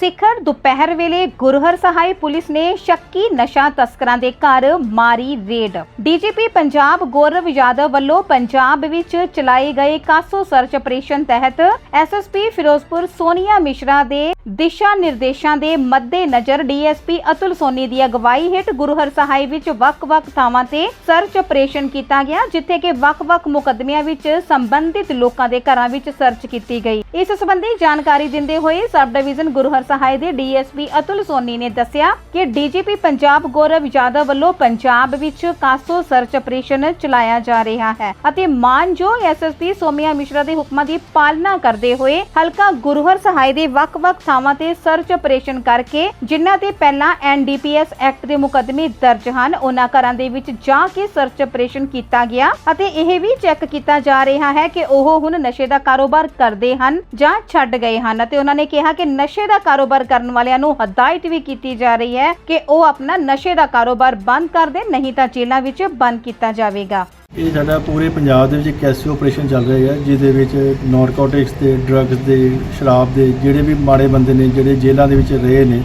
ਸਿਖਰ ਦੁਪਹਿਰ ਵੇਲੇ ਗੁਰਹਰ ਸਹਾਈ ਪੁਲਿਸ ਨੇ ਸ਼ੱਕੀ ਨਸ਼ਾ ਤਸਕਰਾਂ ਦੇ ਘਰ ਮਾਰੀ ਰੇਡ। ਡੀਜੀਪੀ ਪੰਜਾਬ ਗੌਰਵ ਯਾਦਵ ਵੱਲੋਂ ਪੰਜਾਬ ਵਿੱਚ ਚਲਾਏ ਗਏ ਕਾਸੋ ਸਰਚ ਆਪਰੇਸ਼ਨ ਤਹਿਤ ਐਸਐਸਪੀ ਫਿਰੋਜ਼ਪੁਰ ਸੋਨੀਆ ਮਿਸ਼ਰਾ ਦੇ ਦਿਸ਼ਾ ਨਿਰਦੇਸ਼ਾਂ ਦੇ ਮੱਦੇ ਨਜ਼ਰ ਡੀਐਸਪੀ ਅਤੁਲ ਸੋਨੀ ਦੀ ਅਗਵਾਈ ਹੇਠ ਗੁਰਹਰ ਸਹਾਈ ਵਿੱਚ ਵੱਖ-ਵੱਖ ਥਾਵਾਂ ਤੇ ਸਰਚ ਆਪਰੇਸ਼ਨ ਕੀਤਾ ਗਿਆ, ਜਿੱਥੇ ਕਿ ਵੱਖ-ਵੱਖ ਮੁਕੱਦਮਿਆਂ ਵਿੱਚ ਸੰਬੰਧਿਤ ਲੋਕਾਂ ਦੇ ਘਰਾਂ ਵਿੱਚ ਸਰਚ ਕੀਤੀ ਗਈ। ਇਸ ਸੰਬੰਧੀ ਜਾਣਕਾਰੀ ਦਿੰਦੇ ਹੋਏ ਸਬ ਡਿਵੀਜ਼ਨ ਗੁਰਹਰ ਸਹਾਈ ਦੇ ਡੀਐਸਪੀ ਅਤੁਲ ਸੋਨੀ ਨੇ ਦੱਸਿਆ ਕਿ ਡੀਜੀਪੀ ਪੰਜਾਬ ਗੌਰਵ ਯਾਦਵ ਵੱਲੋਂ ਪੰਜਾਬ ਵਿੱਚ ਕਾਸੋ ਸਰਚ ਆਪਰੇਸ਼ਨ ਚਲਾਇਆ ਜਾ ਰਿਹਾ ਹੈ ਅਤੇ ਮਾਨਯੋਗ ਐਸਐਸਪੀ ਸੋਮਿਆ ਮਿਸ਼ਰਾ ਦੇ ਹੁਕਮਾਂ ਦੀ ਪਾਲਣਾ ਕਰਦੇ ਹੋਏ ਹਲਕਾ ਗੁਰਹਰ ਸਹਾਈ ਦੇ ਵੱਖ-ਵੱਖ ਥਾਵਾਂ ਤੇ ਸਰਚ ਆਪਰੇਸ਼ਨ ਕਰਕੇ, ਜਿਨ੍ਹਾਂ ਤੇ ਪਹਿਲਾਂ ਐਨਡੀਪੀਐਸ ਐਕਟ ਦੇ ਮੁਕੱਦਮੇ ਦਰਜ ਹਨ, ਉਹਨਾਂ ਘਰਾਂ ਦੇ ਵਿੱਚ ਜਾ ਕੇ ਸਰਚ ਆਪਰੇਸ਼ਨ ਕੀਤਾ ਗਿਆ ਅਤੇ ਇਹ ਵੀ ਚੈੱਕ ਕੀਤਾ ਜਾ ਰਿਹਾ ਹੈ ਕਿ ਉਹ ਹੁਣ ਨਸ਼ੇ ਦਾ ਕਾਰੋਬਾਰ ਕਰਦੇ ਹਨ ਜਾਂ ਛੱਡ ਗਏ ਹਨ ਅਤੇ ਉਹਨਾਂ ਨੇ ਕਿਹਾ ਕਿ ਨਸ਼ੇ ਦਾ ਕਾਰੋਬਾਰ ਕਰਨ ਵਾਲਿਆਂ ਨੂੰ ਹਦਾਇਤ ਵੀ ਕੀਤੀ ਜਾ ਰਹੀ ਹੈ ਕਿ ਉਹ ਆਪਣਾ ਨਸ਼ੇ ਦਾ ਕਾਰੋਬਾਰ ਬੰਦ ਕਰ ਦੇਣ, ਨਹੀਂ ਤਾਂ ਜੇਲ੍ਹਾਂ ਵਿੱਚ ਬੰਦ ਕੀਤਾ ਜਾਵੇਗਾ। ਇਹ ਸਾਡਾ ਪੂਰੇ ਪੰਜਾਬ ਦੇ ਵਿੱਚ ਇੱਕ ਆਪਰੇਸ਼ਨ ਚੱਲ ਰਿਹਾ ਹੈ ਜਿਹਦੇ ਵਿੱਚ ਨਾਰਕੋਟਿਕਸ ਦੇ ਡਰੱਗਸ ਦੇ, ਸ਼ਰਾਬ ਦੇ, ਜਿਹੜੇ ਵੀ ਮਾੜੇ ਬੰਦੇ ਨੇ, ਜਿਹੜੇ ਜੇਲ੍ਹਾਂ ਦੇ ਵਿੱਚ ਰਹੇ ਨੇ,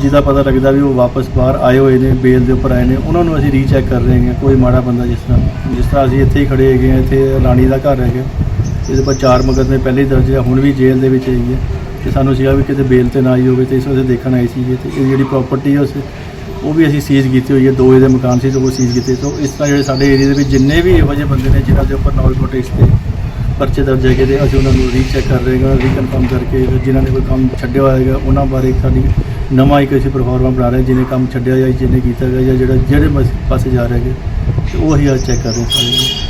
ਜਿਹਦਾ ਪਤਾ ਲੱਗਦਾ ਵੀ ਉਹ ਵਾਪਸ ਬਾਹਰ ਆਏ ਹੋਏ ਨੇ, ਬੇਲ ਦੇ ਉੱਪਰ ਆਏ ਨੇ, ਉਹਨਾਂ ਨੂੰ ਅਸੀਂ ਰੀਚੈਕ ਕਰ ਰਹੇ ਹਾਂ, ਕੋਈ ਮਾੜਾ ਬੰਦਾ ਜਿਸ ਤਰ੍ਹਾਂ ਜਿਸ ਤਰ੍ਹਾਂ ਅਸੀਂ ਇੱਥੇ ਹੀ ਖੜੇ ਹੈਗੇ ਹਾਂ, ਇੱਥੇ ਰਾਣੀ ਦਾ ਘਰ ਹੈਗਾ। ਇਹਦੇ ਪਰ ਚਾਰ ਮੁਕੱਦਮੇ ਪਹਿਲੇ ਹੀ ਹੁਣ ਵੀ ਜੇਲ੍ਹ ਦੇ ਵਿੱਚ ਹੈਗੀ ਹੈ। ਤੇ ਸਾਨੂੰ ਸੀਗਾ ਵੀ ਕਿਤੇ ਬੇਲ ਤੇ ਨਾ ਆਈ ਹੋਵੇ, ਤੇ ਇਸ ਵਾਸਤੇ ਦੇਖਣ ਆਏ ਸੀਗੇ, ਤੇ ਇਹ ਜਿਹੜੀ ਪ੍ਰਾਪਰਟੀ ਹੈ, ਉਸ ਉਹ ਵੀ ਅਸੀਂ ਸੀਜ਼ ਕੀਤੀ ਹੋਈ ਹੈ, ਦੋ ਇਹਦੇ ਮਕਾਨ ਸੀ ਤੇ ਉਹ ਸੀਜ਼ ਕੀਤੇ। ਤੋਂ ਇਸ ਤਰ੍ਹਾਂ ਜਿਹੜੇ ਸਾਡੇ ਏਰੀਆ ਦੇ ਵਿੱਚ ਜਿੰਨੇ ਵੀ ਇਹੋ ਜਿਹੇ ਬੰਦੇ ਨੇ, ਜਿਨ੍ਹਾਂ ਦੇ ਉੱਪਰ ਨਾਰਕੋਟਿਕਸ ਤੇ ਪਰਚੇ ਦਰਜ ਹੈਗੇ ਤੇ ਅਸੀਂ ਉਹਨਾਂ ਨੂੰ ਰੀਚੈਕ ਕਰ ਰਹੇ ਹਾਂ ਰੀਕਨਫਰਮ ਕਰਕੇ ਜਿਨ੍ਹਾਂ ਨੇ ਕੋਈ ਕੰਮ ਛੱਡਿਆ ਹੋਏਗਾ ਉਹਨਾਂ ਬਾਰੇ ਸਾਡੀ ਨਵਾਂ ਇੱਕ ਅਸੀਂ ਪਰਫਾਰਮਾ ਬਣਾ ਰਹੇ ਜਿਹਨੇ ਕੰਮ ਛੱਡਿਆ ਜਾਂ ਜਿਹਨੇ ਕੀਤਾ ਗਿਆ ਜਾਂ ਜਿਹੜਾ, ਜਿਹੜੇ ਮਸ- ਪਾਸੇ ਜਾ ਰਹੇ ਹੈਗੇ। ਤੇ ਉਹ ਅਸੀਂ ਅੱਜ ਚੈੱਕ ਕਰ ਰਹੇ ਹਾਂ ਸਾਰੇ।